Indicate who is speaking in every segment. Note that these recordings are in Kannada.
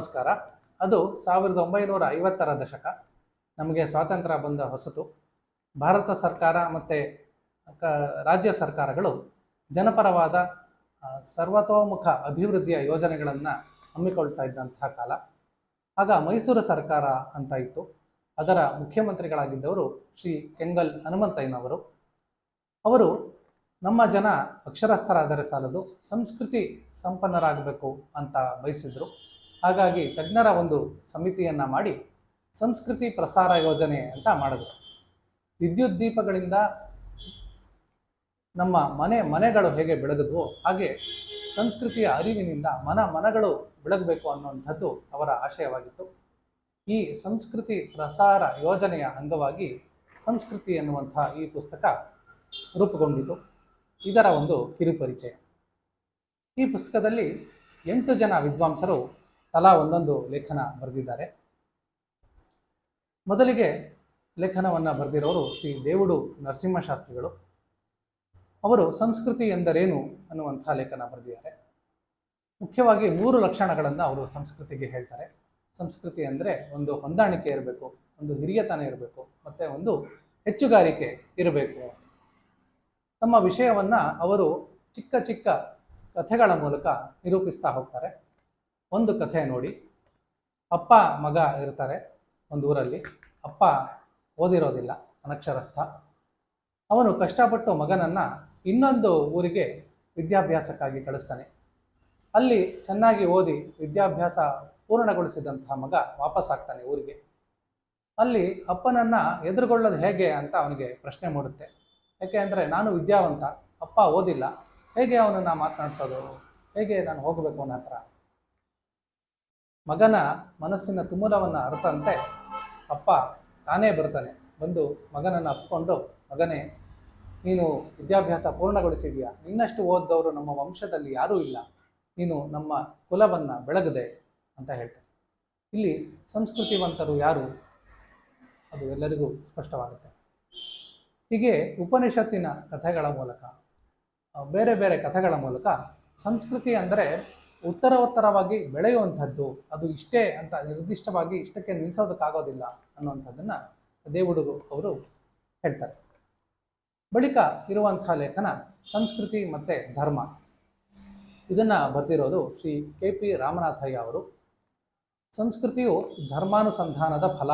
Speaker 1: ನಮಸ್ಕಾರ. ಅದು ಸಾವಿರದ ಒಂಬೈನೂರ ಐವತ್ತರ ದಶಕ. ನಮಗೆ ಸ್ವಾತಂತ್ರ್ಯ ಬಂದ ಹೊಸತು. ಭಾರತ ಸರ್ಕಾರ ಮತ್ತು ಕ, ರಾಜ್ಯ ಸರ್ಕಾರಗಳು ಜನಪರವಾದ ಸರ್ವತೋಮುಖ ಅಭಿವೃದ್ಧಿಯ ಯೋಜನೆಗಳನ್ನು ಹಮ್ಮಿಕೊಳ್ತಾ ಇದ್ದಂತಹ ಕಾಲ. ಆಗ ಮೈಸೂರು ಸರ್ಕಾರ ಅಂತ ಇತ್ತು. ಅದರ ಮುಖ್ಯಮಂತ್ರಿಗಳಾಗಿದ್ದವರು ಶ್ರೀ ಕೆಂಗಲ್ ಹನುಮಂತಯ್ಯನವರು. ಅವರು ನಮ್ಮ ಜನ ಅಕ್ಷರಸ್ಥರಾದರೆ ಸಾಲದು, ಸಂಸ್ಕೃತಿ ಸಂಪನ್ನರಾಗಬೇಕು ಅಂತ ಬಯಸಿದ್ರು. ಹಾಗಾಗಿ ತಜ್ಞರ ಒಂದು ಸಮಿತಿಯನ್ನು ಮಾಡಿ ಸಂಸ್ಕೃತಿ ಪ್ರಸಾರ ಯೋಜನೆ ಅಂತ ಮಾಡಿದ್ರು ವಿದ್ಯುತ್ ದೀಪಗಳಿಂದ ನಮ್ಮ ಮನೆ ಮನೆಗಳು ಹೇಗೆ ಬೆಳಗಿದ್ವೋ ಹಾಗೆ ಸಂಸ್ಕೃತಿಯ ಅರಿವಿನಿಂದ ಮನ ಮನಗಳು ಬೆಳಗಬೇಕು ಅನ್ನುವಂಥದ್ದು ಅವರ ಆಶಯವಾಗಿತ್ತು. ಈ ಸಂಸ್ಕೃತಿ ಪ್ರಸಾರ ಯೋಜನೆಯ ಅಂಗವಾಗಿ ಸಂಸ್ಕೃತಿ ಎನ್ನುವಂಥ ಈ ಪುಸ್ತಕ ರೂಪುಗೊಂಡಿತು. ಇದರ ಒಂದು ಕಿರುಪರಿಚಯ. ಈ ಪುಸ್ತಕದಲ್ಲಿ ಎಂಟು ಜನ ವಿದ್ವಾಂಸರು ತಲಾ ಒಂದೊಂದು ಲೇಖನ ಬರೆದಿದ್ದಾರೆ. ಮೊದಲಿಗೆ ಲೇಖನವನ್ನು ಬರೆದಿರೋರು ಶ್ರೀ ದೇವುಡು ನರಸಿಂಹಶಾಸ್ತ್ರಿಗಳು. ಅವರು ಸಂಸ್ಕೃತಿ ಎಂದರೇನು ಅನ್ನುವಂಥ ಲೇಖನ ಬರೆದಿದ್ದಾರೆ. ಮುಖ್ಯವಾಗಿ ಮೂರು ಲಕ್ಷಣಗಳನ್ನು ಅವರು ಸಂಸ್ಕೃತಿಗೆ ಹೇಳ್ತಾರೆ. ಸಂಸ್ಕೃತಿ ಅಂದರೆ ಒಂದು ಹೊಂದಾಣಿಕೆ ಇರಬೇಕು, ಒಂದು ಹಿರಿಯತನ ಇರಬೇಕು, ಮತ್ತು ಒಂದು ಹೆಚ್ಚುಗಾರಿಕೆ ಇರಬೇಕು. ತಮ್ಮ ವಿಷಯವನ್ನು ಅವರು ಚಿಕ್ಕ ಚಿಕ್ಕ ಕಥೆಗಳ ಮೂಲಕ ನಿರೂಪಿಸ್ತಾ ಹೋಗ್ತಾರೆ. ಒಂದು ಕಥೆ ನೋಡಿ. ಅಪ್ಪ, ಮಗ ಇರ್ತಾರೆ ಒಂದು ಊರಲ್ಲಿ. ಅಪ್ಪ ಓದಿರೋದಿಲ್ಲ, ಅನಕ್ಷರಸ್ಥ. ಅವನು ಕಷ್ಟಪಟ್ಟು ಮಗನನ್ನು ಇನ್ನೊಂದು ಊರಿಗೆ ವಿದ್ಯಾಭ್ಯಾಸಕ್ಕಾಗಿ ಕಳಿಸ್ತಾನೆ. ಅಲ್ಲಿ ಚೆನ್ನಾಗಿ ಓದಿ ವಿದ್ಯಾಭ್ಯಾಸ ಪೂರ್ಣಗೊಳಿಸಿದಂತಹ ಮಗ ವಾಪಸ್ ಆಗ್ತಾನೆ ಊರಿಗೆ. ಅಲ್ಲಿ ಅಪ್ಪನನ್ನು ಎದುರುಗೊಳ್ಳೋದು ಹೇಗೆ ಅಂತ ಅವನಿಗೆ ಪ್ರಶ್ನೆ ಮೂಡುತ್ತೆ. ಯಾಕೆ ಅಂದರೆ, ನಾನು ವಿದ್ಯಾವಂತ, ಅಪ್ಪ ಓದಿಲ್ಲ. ಹೇಗೆ ಅವನನ್ನು ಮಾತನಾಡಿಸೋದು? ಹೇಗೆ ನಾನು ಹೋಗಬೇಕು ಅವನ ಹತ್ರ? ಮಗನ ಮನಸ್ಸಿನ ತುಮುಲವನ್ನು ಅರ್ಥಂತೆ ಅಪ್ಪ ತಾನೇ ಬರ್ತಾನೆ. ಬಂದು ಮಗನನ್ನು ಅಪ್ಪಿಕೊಂಡು ಮಗನೇ, ನೀನು ವಿದ್ಯಾಭ್ಯಾಸ ಪೂರ್ಣಗೊಳಿಸಿದೀಯಾ? ನಿನ್ನಷ್ಟು ಓದ್ದವರು ನಮ್ಮ ವಂಶದಲ್ಲಿ ಯಾರೂ ಇಲ್ಲ. ನೀನು ನಮ್ಮ ಕುಲವನ್ನು ಬೆಳಗದೆ ಅಂತ ಹೇಳ್ತಾರೆ. ಇಲ್ಲಿ ಸಂಸ್ಕೃತಿವಂತರು ಯಾರು? ಅದು ಎಲ್ಲರಿಗೂ ಸ್ಪಷ್ಟವಾಗುತ್ತೆ. ಹೀಗೆ ಉಪನಿಷತ್ತಿನ ಕಥೆಗಳ ಮೂಲಕ, ಬೇರೆ ಬೇರೆ ಕಥೆಗಳ ಮೂಲಕ ಸಂಸ್ಕೃತಿ ಅಂದರೆ ಉತ್ತರೋತ್ತರವಾಗಿ ಬೆಳೆಯುವಂಥದ್ದು, ಅದು ಇಷ್ಟೇ ಅಂತ ನಿರ್ದಿಷ್ಟವಾಗಿ ಇಷ್ಟಕ್ಕೆ ನಿಲ್ಲಿಸೋದಕ್ಕಾಗೋದಿಲ್ಲ ಅನ್ನುವಂಥದ್ದನ್ನು ದೇವುಡುಗು ಅವರು ಹೇಳ್ತಾರೆ. ಬಳಿಕ ಇರುವಂಥ ಲೇಖನ ಸಂಸ್ಕೃತಿ ಮತ್ತು ಧರ್ಮ. ಇದನ್ನು ಬರೆದಿರೋದು ಶ್ರೀ ಕೆ ಪಿ ರಾಮನಾಥಯ್ಯ ಅವರು. ಸಂಸ್ಕೃತಿಯು ಧರ್ಮಾನುಸಂಧಾನದ ಫಲ.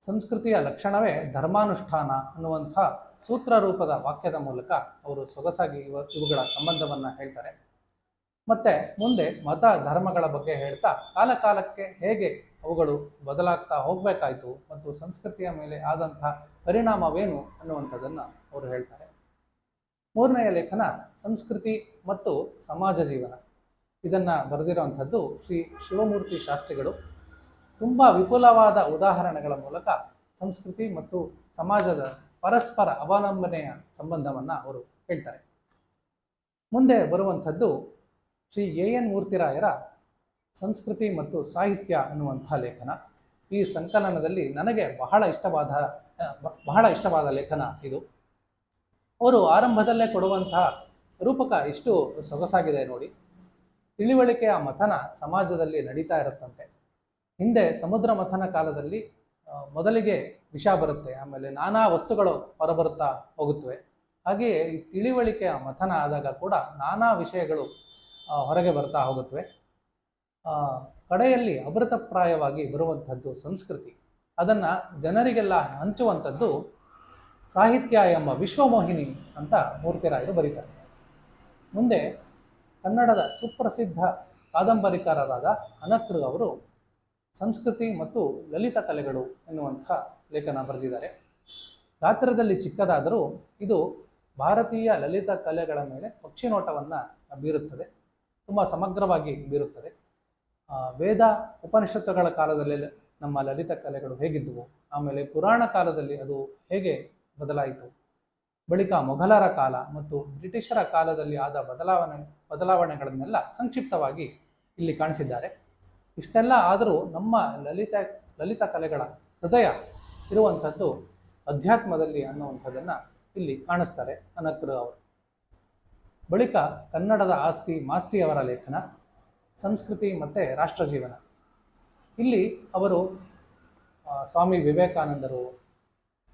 Speaker 1: ಸಂಸ್ಕೃತಿಯ ಲಕ್ಷಣವೇ ಧರ್ಮಾನುಷ್ಠಾನ ಅನ್ನುವಂಥ ಸೂತ್ರ ರೂಪದ ವಾಕ್ಯದ ಮೂಲಕ ಅವರು ಸೊಗಸಾಗಿ ಇವ, ಇವುಗಳ ಸಂಬಂಧವನ್ನು ಹೇಳ್ತಾರೆ. ಮತ್ತೆ ಮುಂದೆ ಮತ ಧರ್ಮಗಳ ಬಗ್ಗೆ ಹೇಳ್ತಾ ಕಾಲ ಕಾಲಕ್ಕೆ ಹೇಗೆ ಅವುಗಳು ಬದಲಾಗ್ತಾ ಹೋಗಬೇಕಾಯಿತು ಮತ್ತು ಸಂಸ್ಕೃತಿಯ ಮೇಲೆ ಆದಂಥ ಪರಿಣಾಮವೇನು ಅನ್ನುವಂಥದ್ದನ್ನು ಅವರು ಹೇಳ್ತಾರೆ. ಮೂರನೆಯ ಲೇಖನ ಸಂಸ್ಕೃತಿ ಮತ್ತು ಸಮಾಜ ಜೀವನ. ಇದನ್ನು ಬರೆದಿರುವಂಥದ್ದು ಶ್ರೀ ಶಿವಮೂರ್ತಿ ಶಾಸ್ತ್ರಿಗಳು. ತುಂಬ ವಿಪುಲವಾದ ಉದಾಹರಣೆಗಳ ಮೂಲಕ ಸಂಸ್ಕೃತಿ ಮತ್ತು ಸಮಾಜದ ಪರಸ್ಪರ ಅವಲಂಬನೆಯ ಸಂಬಂಧವನ್ನು ಅವರು ಹೇಳ್ತಾರೆ. ಮುಂದೆ ಬರುವಂಥದ್ದು ಶ್ರೀ ಎ ಎನ್ ಮೂರ್ತಿರಾಯರ ಸಂಸ್ಕೃತಿ ಮತ್ತು ಸಾಹಿತ್ಯ ಅನ್ನುವಂಥ ಲೇಖನ. ಈ ಸಂಕಲನದಲ್ಲಿ ನನಗೆ ಬಹಳ ಇಷ್ಟವಾದ ಬಹಳ ಇಷ್ಟವಾದ ಲೇಖನ ಇದು. ಅವರು ಆರಂಭದಲ್ಲೇ ಕೊಡುವಂತಹ ರೂಪಕ ಎಷ್ಟು ಸೊಗಸಾಗಿದೆ ನೋಡಿ. ತಿಳಿವಳಿಕೆಯ ಮಥನ ಸಮಾಜದಲ್ಲಿ ನಡೀತಾ ಇರುತ್ತಂತೆ. ಹಿಂದೆ ಸಮುದ್ರ ಮಥನ ಕಾಲದಲ್ಲಿ ಮೊದಲಿಗೆ ವಿಷ ಬರುತ್ತೆ, ಆಮೇಲೆ ನಾನಾ ವಸ್ತುಗಳು ಹೊರಬರುತ್ತಾ ಹೋಗುತ್ತವೆ. ಹಾಗೆಯೇ ಈ ತಿಳಿವಳಿಕೆಯ ಮಥನ ಆದಾಗ ಕೂಡ ನಾನಾ ವಿಷಯಗಳು ಹೊರಗೆ ಬರ್ತಾ ಹೋಗುತ್ತವೆ. ಕಡೆಯಲ್ಲಿ ಅಮೃತಪ್ರಾಯವಾಗಿ ಬರುವಂಥದ್ದು ಸಂಸ್ಕೃತಿ. ಅದನ್ನು ಜನರಿಗೆಲ್ಲ ಹಂಚುವಂಥದ್ದು ಸಾಹಿತ್ಯ ಎಂಬ ವಿಶ್ವಮೋಹಿನಿ ಅಂತ ಮೂರ್ತಿರಾಯರು ಬರೀತಾರೆ. ಮುಂದೆ ಕನ್ನಡದ ಸುಪ್ರಸಿದ್ಧ ಕಾದಂಬರಿಕಾರರಾದ ಅನಕೃ ಅವರು ಸಂಸ್ಕೃತಿ ಮತ್ತು ಲಲಿತ ಕಲೆಗಳು ಎನ್ನುವಂಥ ಲೇಖನ ಬರೆದಿದ್ದಾರೆ. ಗಾತ್ರದಲ್ಲಿ ಚಿಕ್ಕದಾದರೂ ಇದು ಭಾರತೀಯ ಲಲಿತ ಕಲೆಗಳ ಮೇಲೆ ಪಕ್ಷಿನೋಟವನ್ನು ಬೀರುತ್ತದೆ. ತುಂಬ ಸಮಗ್ರವಾಗಿ ಬೀರುತ್ತದೆ. ವೇದ ಉಪನಿಷತ್ತುಗಳ ಕಾಲದಲ್ಲಿ ನಮ್ಮ ಲಲಿತ ಕಲೆಗಳು ಹೇಗಿದ್ದವು ಆಮೇಲೆ ಪುರಾಣ ಕಾಲದಲ್ಲಿ ಅದು ಹೇಗೆ ಬದಲಾಯಿತು, ಬಳಿಕ ಮೊಘಲರ ಕಾಲ ಮತ್ತು ಬ್ರಿಟಿಷರ ಕಾಲದಲ್ಲಿ ಆದ ಬದಲಾವಣೆ, ಬದಲಾವಣೆಗಳನ್ನೆಲ್ಲ ಸಂಕ್ಷಿಪ್ತವಾಗಿ ಇಲ್ಲಿ ಕಾಣಿಸಿದ್ದಾರೆ. ಇಷ್ಟೆಲ್ಲ ಆದರೂ ನಮ್ಮ ಲಲಿತ ಲಲಿತ ಕಲೆಗಳ ಹೃದಯ ಇರುವಂಥದ್ದು ಅಧ್ಯಾತ್ಮದಲ್ಲಿ ಅನ್ನುವಂಥದ್ದನ್ನು ಇಲ್ಲಿ ಕಾಣಿಸ್ತಾರೆ. ಅನಕ್ರು ಅವರು. ಬಳಿಕ ಕನ್ನಡದ ಆಸ್ತಿ ಮಾಸ್ತಿಯವರ ಲೇಖನ, ಸಂಸ್ಕೃತಿ ಮತ್ತು ರಾಷ್ಟ್ರ ಜೀವನ. ಇಲ್ಲಿ ಅವರು ಸ್ವಾಮಿ ವಿವೇಕಾನಂದರು,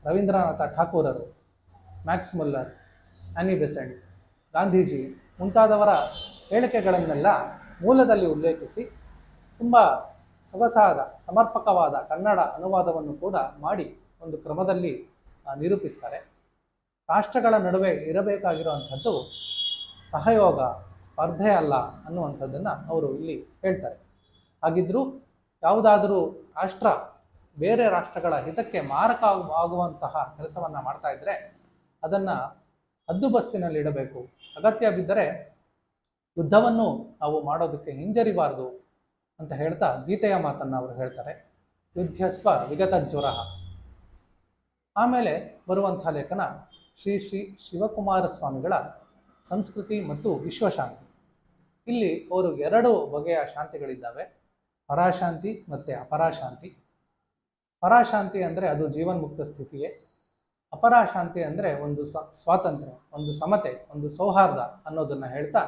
Speaker 1: Rabindranath ಠಾಕೂರರು, Max Muller, Annie Besant, Gandhiji ಮುಂತಾದವರ ಹೇಳಿಕೆಗಳನ್ನೆಲ್ಲ ಮೂಲದಲ್ಲಿ ಉಲ್ಲೇಖಿಸಿ ತುಂಬ ಸೊಗಸಾದ, ಸಮರ್ಪಕವಾದ ಕನ್ನಡ ಅನುವಾದವನ್ನು ಕೂಡ ಮಾಡಿ ಒಂದು ಕ್ರಮದಲ್ಲಿ ನಿರೂಪಿಸ್ತಾರೆ. ರಾಷ್ಟ್ರಗಳ ನಡುವೆ ಇರಬೇಕಾಗಿರುವಂಥದ್ದು ಸಹಯೋಗ, ಸ್ಪರ್ಧೆ ಅಲ್ಲ ಅನ್ನುವಂಥದ್ದನ್ನು ಅವರು ಇಲ್ಲಿ ಹೇಳ್ತಾರೆ. ಹಾಗಿದ್ದರೂ ಯಾವುದಾದರೂ ರಾಷ್ಟ್ರ, ಬೇರೆ ರಾಷ್ಟ್ರಗಳ ಹಿತಕ್ಕೆ ಮಾರಕ ಆಗು- ಆಗುವಂತಹ ಕೆಲಸವನ್ನು ಮಾಡ್ತಾ ಇದ್ದರೆ ಅದನ್ನು ಹದ್ದುಬಸ್ತಿನಲ್ಲಿ ಇಡಬೇಕು. ಅಗತ್ಯ ಬಿದ್ದರೆ ಯುದ್ಧವನ್ನು ನಾವು ಮಾಡೋದಕ್ಕೆ ಹಿಂಜರಿಬಾರದು ಅಂತ ಹೇಳ್ತಾ ಗೀತೆಯ ಮಾತನ್ನು ಅವರು ಹೇಳ್ತಾರೆ. ಯುದ್ಧಸ್ವ ವಿಗತ ಜ್ವರ. ಆಮೇಲೆ ಬರುವಂಥ ಲೇಖನ ಶ್ರೀ ಶ್ರೀ ಶಿವಕುಮಾರ ಸ್ವಾಮಿಗಳ ಸಂಸ್ಕೃತಿ ಮತ್ತು ವಿಶ್ವಶಾಂತಿ. ಇಲ್ಲಿ ಅವರು ಎರಡು ಬಗೆಯ ಶಾಂತಿಗಳಿದ್ದಾವೆ. ಪರಾಶಾಂತಿ ಮತ್ತು ಅಪರಾಶಾಂತಿ. ಪರಾಶಾಂತಿ ಅಂದರೆ ಅದು ಜೀವನ್ಮುಕ್ತ ಸ್ಥಿತಿಯೇ. ಅಪರಾಶಾಂತಿ ಅಂದರೆ ಒಂದು ಸ್ವಾತಂತ್ರ್ಯ, ಒಂದು ಸಮತೆ, ಒಂದು ಸೌಹಾರ್ದ ಅನ್ನೋದನ್ನು ಹೇಳ್ತಾ,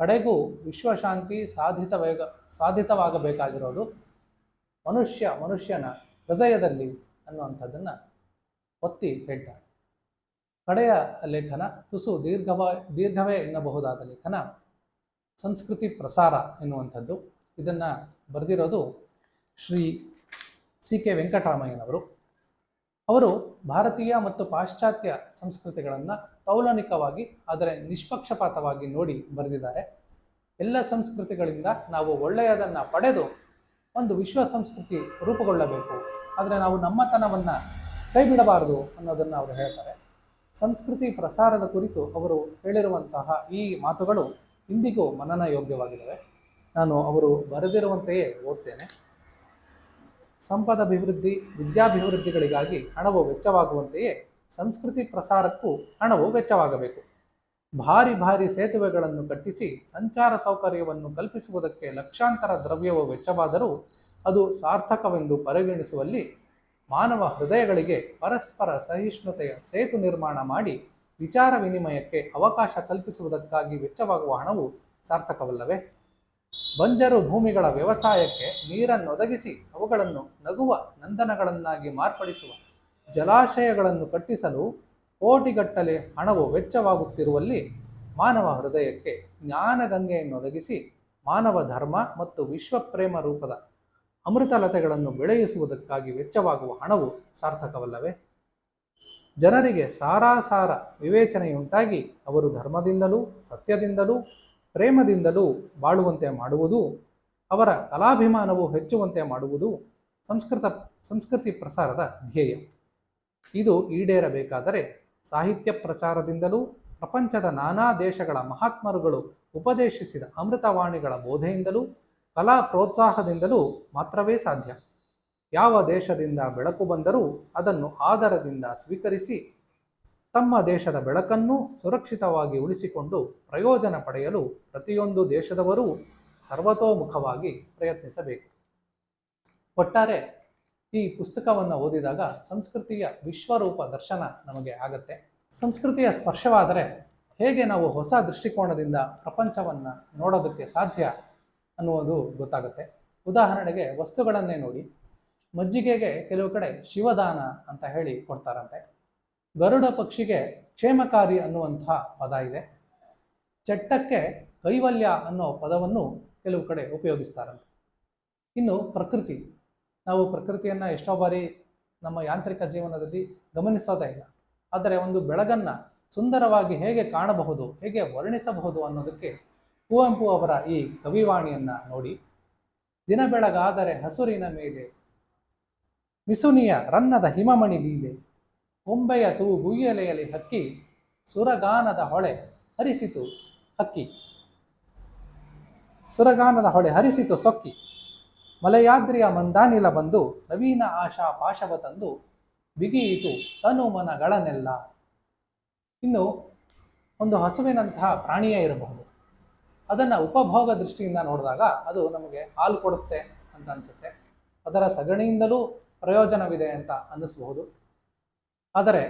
Speaker 1: ಕಡೆಗೂ ವಿಶ್ವಶಾಂತಿ ಸಾಧಿತವೇಗ ಸಾಧಿತವಾಗಬೇಕಾಗಿರೋದು ಮನುಷ್ಯ ಮನುಷ್ಯನ ಹೃದಯದಲ್ಲಿ ಅನ್ನುವಂಥದ್ದನ್ನು ಒತ್ತಿ ಹೇಳ್ತಾರೆ. ಕಡೆಯ ಲೇಖನ ತುಸು ದೀರ್ಘವ, ದೀರ್ಘವೇ ಎನ್ನಬಹುದಾದ ಲೇಖನ ಸಂಸ್ಕೃತಿ ಪ್ರಸಾರ ಎನ್ನುವಂಥದ್ದು. ಇದನ್ನು ಬರೆದಿರೋದು ಶ್ರೀ ಸಿ ಕೆ ವೆಂಕಟರಾಮಯ್ಯನವರು. ಅವರು ಭಾರತೀಯ ಮತ್ತು ಪಾಶ್ಚಾತ್ಯ ಸಂಸ್ಕೃತಿಗಳನ್ನು ತೌಲನಿಕವಾಗಿ ಆದರೆ ನಿಷ್ಪಕ್ಷಪಾತವಾಗಿ ನೋಡಿ ಬರೆದಿದ್ದಾರೆ. ಎಲ್ಲ ಸಂಸ್ಕೃತಿಗಳಿಂದ ನಾವು ಒಳ್ಳೆಯದನ್ನು ಪಡೆದು ಒಂದು ವಿಶ್ವ ಸಂಸ್ಕೃತಿ ರೂಪುಗೊಳ್ಳಬೇಕು. ಆದರೆ ನಾವು ನಮ್ಮತನವನ್ನು ಕೈಬಿಡಬಾರದು ಅನ್ನೋದನ್ನು ಅವರು ಹೇಳ್ತಾರೆ. ಸಂಸ್ಕೃತಿ ಪ್ರಸಾರದ ಕುರಿತು ಅವರು ಹೇಳಿರುವಂತಹ ಈ ಮಾತುಗಳು ಇಂದಿಗೂ ಮನನ ಯೋಗ್ಯವಾಗಿದ್ದಾವೆ. ನಾನು ಅವರು ಬರೆದಿರುವಂತೆಯೇ ಓದ್ತೇನೆ. ಸಂಪದಭಿವೃದ್ಧಿ ವಿದ್ಯಾಭಿವೃದ್ಧಿಗಳಿಗಾಗಿ ಹಣವು ವೆಚ್ಚವಾಗುವಂತೆಯೇ ಸಂಸ್ಕೃತಿ ಪ್ರಸಾರಕ್ಕೂ ಹಣವು ವೆಚ್ಚವಾಗಬೇಕು. ಭಾರಿ ಭಾರಿ ಸೇತುವೆಗಳನ್ನು ಕಟ್ಟಿಸಿ ಸಂಚಾರ ಸೌಕರ್ಯವನ್ನು ಕಲ್ಪಿಸುವುದಕ್ಕೆ ಲಕ್ಷಾಂತರ ದ್ರವ್ಯವು ವೆಚ್ಚವಾದರೂ ಅದು ಸಾರ್ಥಕವೆಂದು ಪರಿಗಣಿಸುವಲ್ಲಿ ಮಾನವ ಹೃದಯಗಳಿಗೆ ಪರಸ್ಪರ ಸಹಿಷ್ಣುತೆಯ ಸೇತು ನಿರ್ಮಾಣ ಮಾಡಿ ವಿಚಾರ ವಿನಿಮಯಕ್ಕೆ ಅವಕಾಶ ಕಲ್ಪಿಸುವುದಕ್ಕಾಗಿ ವೆಚ್ಚವಾಗುವ ಹಣವು ಸಾರ್ಥಕವಲ್ಲವೇ? ಬಂಜರು ಭೂಮಿಗಳ ವ್ಯವಸಾಯಕ್ಕೆ ನೀರನ್ನು ಒದಗಿಸಿ ಅವುಗಳನ್ನು ನಗುವ ನಂದನಗಳನ್ನಾಗಿ ಮಾರ್ಪಡಿಸುವ ಜಲಾಶಯಗಳನ್ನು ಕಟ್ಟಿಸಲು ಕೋಟಿಗಟ್ಟಲೆ ಹಣವು ವೆಚ್ಚವಾಗುತ್ತಿರುವಲ್ಲಿ ಮಾನವ ಹೃದಯಕ್ಕೆ ಜ್ಞಾನಗಂಗೆಯನ್ನು ಒದಗಿಸಿ ಮಾನವ ಧರ್ಮ ಮತ್ತು ವಿಶ್ವಪ್ರೇಮ ರೂಪದ ಅಮೃತಲತೆಗಳನ್ನು ಬೆಳೆಯಿಸುವುದಕ್ಕಾಗಿ ವೆಚ್ಚವಾಗುವ ಹಣವು ಸಾರ್ಥಕವಲ್ಲವೇ? ಜನರಿಗೆ ಸಾರಾಸಾರ ವಿವೇಚನೆಯುಂಟಾಗಿ ಅವರು ಧರ್ಮದಿಂದಲೂ, ಸತ್ಯದಿಂದಲೂ, ಪ್ರೇಮದಿಂದಲೂ ಬಾಳುವಂತೆ ಮಾಡುವುದು, ಅವರ ಕಲಾಭಿಮಾನವು ಹೆಚ್ಚುವಂತೆ ಮಾಡುವುದು ಸಂಸ್ಕೃತ, ಸಂಸ್ಕೃತಿ ಪ್ರಸಾರದ ಧ್ಯೇಯ. ಇದು ಈಡೇರಬೇಕಾದರೆ ಸಾಹಿತ್ಯ ಪ್ರಚಾರದಿಂದಲೂ ಪ್ರಪಂಚದ ನಾನಾ ದೇಶಗಳ ಮಹಾತ್ಮರುಗಳು ಉಪದೇಶಿಸಿದ ಅಮೃತವಾಣಿಗಳ ಬೋಧೆಯಿಂದಲೂ ಕಲಾ ಪ್ರೋತ್ಸಾಹದಿಂದಲೂ ಮಾತ್ರವೇ ಸಾಧ್ಯ. ಯಾವ ದೇಶದಿಂದ ಬೆಳಕು ಬಂದರೂ ಅದನ್ನು ಆದರದಿಂದ ಸ್ವೀಕರಿಸಿ, ತಮ್ಮ ದೇಶದ ಬೆಳಕನ್ನು ಸುರಕ್ಷಿತವಾಗಿ ಉಳಿಸಿಕೊಂಡು ಪ್ರಯೋಜನ ಪಡೆಯಲು ಪ್ರತಿಯೊಂದು ದೇಶದವರೂ ಸರ್ವತೋಮುಖವಾಗಿ ಪ್ರಯತ್ನಿಸಬೇಕು. ಒಟ್ಟಾರೆ, ಈ ಪುಸ್ತಕವನ್ನು ಓದಿದಾಗ ಸಂಸ್ಕೃತಿಯ ವಿಶ್ವರೂಪ ದರ್ಶನ ನಮಗೆ ಆಗತ್ತೆ. ಸಂಸ್ಕೃತಿಯ ಸ್ಪರ್ಶವಾದರೆ ಹೇಗೆ ನಾವು ಹೊಸ ದೃಷ್ಟಿಕೋನದಿಂದ ಪ್ರಪಂಚವನ್ನು ನೋಡೋದಕ್ಕೆ ಸಾಧ್ಯ ಅನ್ನುವುದು ಗೊತ್ತಾಗುತ್ತೆ. ಉದಾಹರಣೆಗೆ ವಸ್ತುಗಳನ್ನೇ ನೋಡಿ. ಮಜ್ಜಿಗೆಗೆ ಕೆಲವು ಕಡೆ ಶಿವದಾನ ಅಂತ ಹೇಳಿ ಕೊಡ್ತಾರಂತೆ. ಗರುಡ ಪಕ್ಷಿಗೆ ಕ್ಷೇಮಕಾರಿ ಅನ್ನುವಂತಹ ಪದ ಇದೆ. ಚಟ್ಟಕ್ಕೆ ಕೈವಲ್ಯ ಅನ್ನೋ ಪದವನ್ನು ಕೆಲವು ಕಡೆ ಉಪಯೋಗಿಸ್ತಾರಂತೆ. ಇನ್ನು ಪ್ರಕೃತಿ. ನಾವು ಪ್ರಕೃತಿಯನ್ನು ಎಷ್ಟೋ ಬಾರಿ ನಮ್ಮ ಯಾಂತ್ರಿಕ ಜೀವನದಲ್ಲಿ ಗಮನಿಸೋದೇ ಇಲ್ಲ. ಆದರೆ ಒಂದು ಬೆಳಗನ್ನು ಸುಂದರವಾಗಿ ಹೇಗೆ ಕಾಣಬಹುದು, ಹೇಗೆ ವರ್ಣಿಸಬಹುದು ಅನ್ನೋದಕ್ಕೆ ಕುವೆಂಪು ಅವರ ಈ ಕವಿವಾಣಿಯನ್ನು ನೋಡಿ, ದಿನ ಬೆಳಗಾದರೆ ಹಸುರಿನ ಮೇಲೆ, ಮಿಸುನಿಯ ರನ್ನದ ಹಿಮಮಣಿ ಲೀಲೆ, ಕೊಂಬೆಯ ತೂ ಗುಯ್ಯಲೆಯಲ್ಲಿ ಹಕ್ಕಿ, ಸುರಗಾನದ ಹೊಳೆ ಹರಿಸಿತು ಹಕ್ಕಿ. ಸುರಗಾನದ ಹೊಳೆ ಹರಿಸಿತು ಸೊಕ್ಕಿ. ಮಲಯಾದ್ರಿಯ ಮಂದಾನಿಲ ಬಂದು ನವೀನ ಆಶಾ ಪಾಶವ ತಂದು, ಬಿಗಿಯಿತು ತನು ಮನಗಳನ್ನೆಲ್ಲ ಇನ್ನು ಒಂದು ಹಸುವಿನಂತಹ ಪ್ರಾಣಿಯೇ ಇರಬಹುದು. ಅದನ್ನು ಉಪಭೋಗ ದೃಷ್ಟಿಯಿಂದ ನೋಡಿದಾಗ ಅದು ನಮಗೆ ಹಾಲು ಕೊಡುತ್ತೆ ಅಂತ ಅನಿಸುತ್ತೆ. ಅದರ ಸಗಣಿಯಿಂದಲೂ ಪ್ರಯೋಜನವಿದೆ ಅಂತ ಅನ್ನಿಸಬಹುದು. ಆದರೆ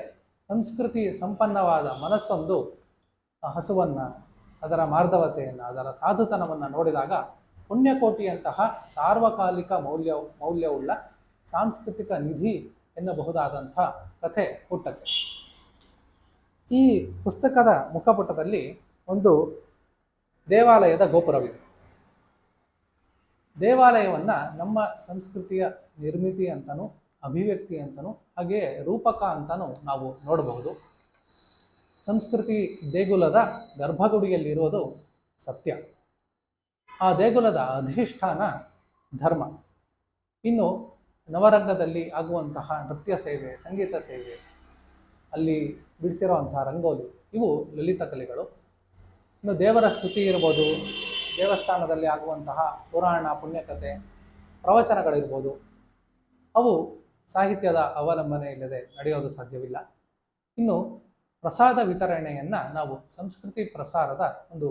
Speaker 1: ಸಂಸ್ಕೃತಿ ಸಂಪನ್ನವಾದ ಮನಸ್ಸೊಂದು ಹಸುವನ್ನು, ಅದರ ಮಾರ್ಧವತೆಯನ್ನು ಅದರ ಸಾಧುತನವನ್ನು ನೋಡಿದಾಗ ಪುಣ್ಯಕೋಟಿಯಂತಹ ಸಾರ್ವಕಾಲಿಕ ಮೌಲ್ಯ, ಮೌಲ್ಯವುಳ್ಳ ಸಾಂಸ್ಕೃತಿಕ ನಿಧಿ ಎನ್ನಬಹುದಾದಂಥ ಕಥೆ ಹುಟ್ಟತ್ತೆ. ಈ ಪುಸ್ತಕದ ಮುಖಪುಟದಲ್ಲಿ ಒಂದು ದೇವಾಲಯದ ಗೋಪುರವಿದೆ ದೇವಾಲಯವನ್ನು ನಮ್ಮ ಸಂಸ್ಕೃತಿಯ ನಿರ್ಮಿತಿ ಅಂತನೂ ಅಭಿವ್ಯಕ್ತಿ ಅಂತನೂ ಹಾಗೆಯೇ ರೂಪಕ ಅಂತನೂ ನಾವು ನೋಡಬಹುದು. ಸಂಸ್ಕೃತಿ ದೇಗುಲದ ಗರ್ಭಗುಡಿಯಲ್ಲಿರುವುದು ಸತ್ಯ. ಆ ದೇಗುಲದ ಅಧಿಷ್ಠಾನ ಧರ್ಮ. ಇನ್ನು ನವರಂಗದಲ್ಲಿ ಆಗುವಂತಹ ನೃತ್ಯ ಸೇವೆ, ಸಂಗೀತ ಸೇವೆ, ಅಲ್ಲಿ ಬಿಡಿಸಿರುವಂತಹ ರಂಗೋಲಿ, ಇವು ಲಲಿತ ಕಲೆಗಳು. ಇನ್ನು ದೇವರ ಸ್ತುತಿ ಇರ್ಬೋದು, ದೇವಸ್ಥಾನದಲ್ಲಿ ಆಗುವಂತಹ ಪುರಾಣ ಪುಣ್ಯಕಥೆ ಪ್ರವಚನಗಳಿರ್ಬೋದು, ಅವು ಸಾಹಿತ್ಯದ ಅವಲಂಬನೆ ಇಲ್ಲದೆ ನಡೆಯೋದು ಸಾಧ್ಯವಿಲ್ಲ. ಇನ್ನು ಪ್ರಸಾದ ವಿತರಣೆಯನ್ನು ನಾವು ಸಂಸ್ಕೃತಿ ಪ್ರಸಾರದ ಒಂದು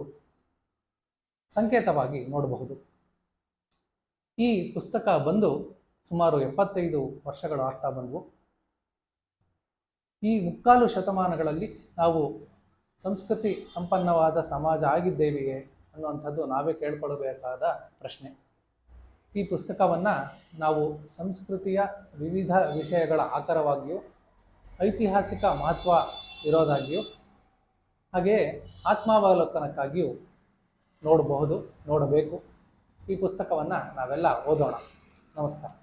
Speaker 1: ಸಂಕೇತವಾಗಿ ನೋಡಬಹುದು. ಈ ಪುಸ್ತಕ ಬಂದು ಸುಮಾರು ಎಪ್ಪತ್ತೈದು ವರ್ಷಗಳು ಆಗ್ತಾ ಬಂದವು. ಈ ಮುಕ್ಕಾಲು ಶತಮಾನಗಳಲ್ಲಿ ನಾವು ಸಂಸ್ಕೃತಿ ಸಂಪನ್ನವಾದ ಸಮಾಜ ಆಗಿದ್ದೇವೆಯೇ ಅನ್ನುವಂಥದ್ದು ನಾವೇ ಕೇಳ್ಕೊಳ್ಬೇಕಾದ ಪ್ರಶ್ನೆ. ಈ ಪುಸ್ತಕವನ್ನು ನಾವು ಸಂಸ್ಕೃತಿಯ ವಿವಿಧ ವಿಷಯಗಳ ಆಕರವಾಗಿಯೂ, ಐತಿಹಾಸಿಕ ಮಹತ್ವ ಇರೋದಾಗಿಯೂ, ಹಾಗೆಯೇ ಆತ್ಮಾವಲೋಕನಕ್ಕಾಗಿಯೂ ನೋಡಬಹುದು, ನೋಡಬೇಕು. ಈ ಪುಸ್ತಕವನ್ನು ನಾವೆಲ್ಲ ಓದೋಣ. ನಮಸ್ಕಾರ.